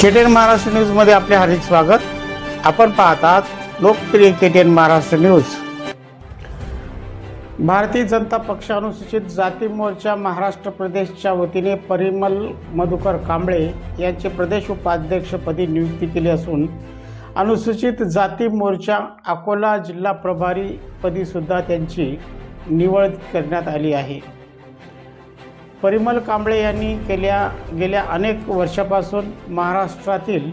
KTN Maharashtra न्यूजमध्ये आपले हार्दिक स्वागत. आपण पाहतात लोकप्रिय केटीएन महाराष्ट्र न्यूज भारतीय जनता पक्ष अनुसूचित जाती मोर्चा महाराष्ट्र प्रदेशच्या वतीने परिमल मधुकर कांबळे यांचे प्रदेश उपाध्यक्षपदी नियुक्ती केली असून अनुसूचित जाती मोर्चा अकोला जिल्हा प्रभारीपदी सुद्धा त्यांची निवड करण्यात आली आहे. परिमल कांबळे यांनी केल्या गेल्या अनेक वर्षापासून महाराष्ट्रातील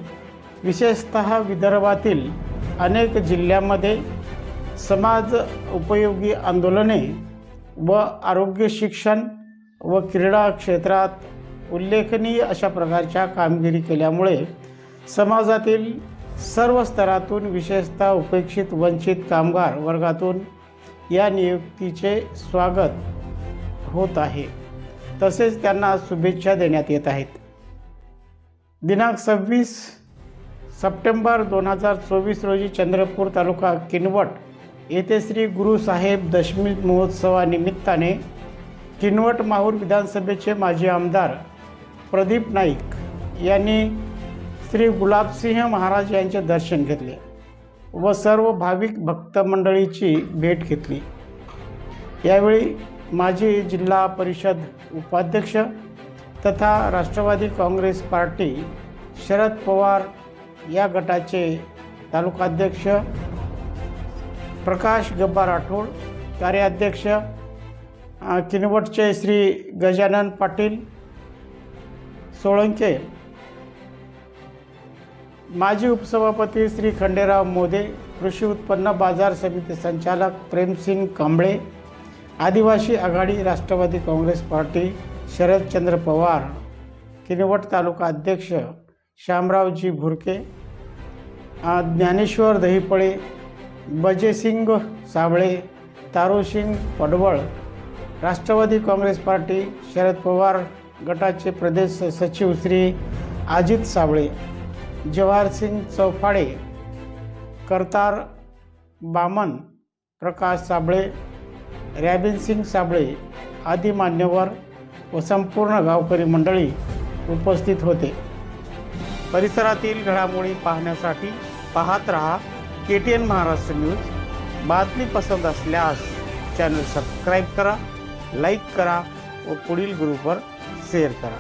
विशेषतः विदर्भातील अनेक जिल्ह्यामध्ये समाज उपयोगी आंदोलने व आरोग्य शिक्षण व क्रीडा क्षेत्रात उल्लेखनीय अशा प्रकारच्या कामगिरी केल्यामुळे समाजातील सर्व स्तरातून विशेषतः उपेक्षित वंचित कामगार वर्गातून या नियुक्तीचे स्वागत होत आहे. तसेच त्यांना शुभेच्छा देण्यात येत आहेत. दिनांक सव्वीस सप्टेंबर दोन हजार चोवीस रोजी चंद्रपूर तालुका किनवट येथे श्री गुरुसाहेब दशमी महोत्सवानिमित्ताने किनवट माहूर विधानसभेचे माजी आमदार प्रदीप नाईक यांनी श्री गुलाबसिंह महाराज यांचे दर्शन घेतले व सर्व भाविक भक्त मंडळीची भेट घेतली. यावेळी माजी जिल्हा परिषद उपाध्यक्ष तथा राष्ट्रवादी काँग्रेस पार्टी शरद पवार या गटाचे तालुकाध्यक्ष प्रकाश गब्बा राठोड कार्याध्यक्ष किनवटचे श्री गजानन पाटील सोळंके माजी उपसभापती श्री खंडेराव मोदे कृषी उत्पन्न बाजार समिती संचालक प्रेमसिंग कांबळे आदिवासी आघाडी राष्ट्रवादी काँग्रेस पार्टी शरदचंद्र पवार किनवट तालुका अध्यक्ष श्यामरावजी भुरके ज्ञानेश्वर दहिपळे बजेसिंग साबळे तारुसिंग पडवळ राष्ट्रवादी काँग्रेस पार्टी शरद पवार गटाचे प्रदेश सचिव श्री अजित साबळे जवाहरसिंग चौफाळे करतार बामन प्रकाश साबळे रॅबिनसिंग साबळे आदी मान्यवर व संपूर्ण गावकरी मंडळी उपस्थित होते. परिसरातील घडामोडी पाहण्यासाठी पाहत रहा K T N Maharashtra news. बातमी पसंत असल्यास चॅनल सबस्क्राईब करा लाईक करा व पुढील ग्रुपवर शेअर करा.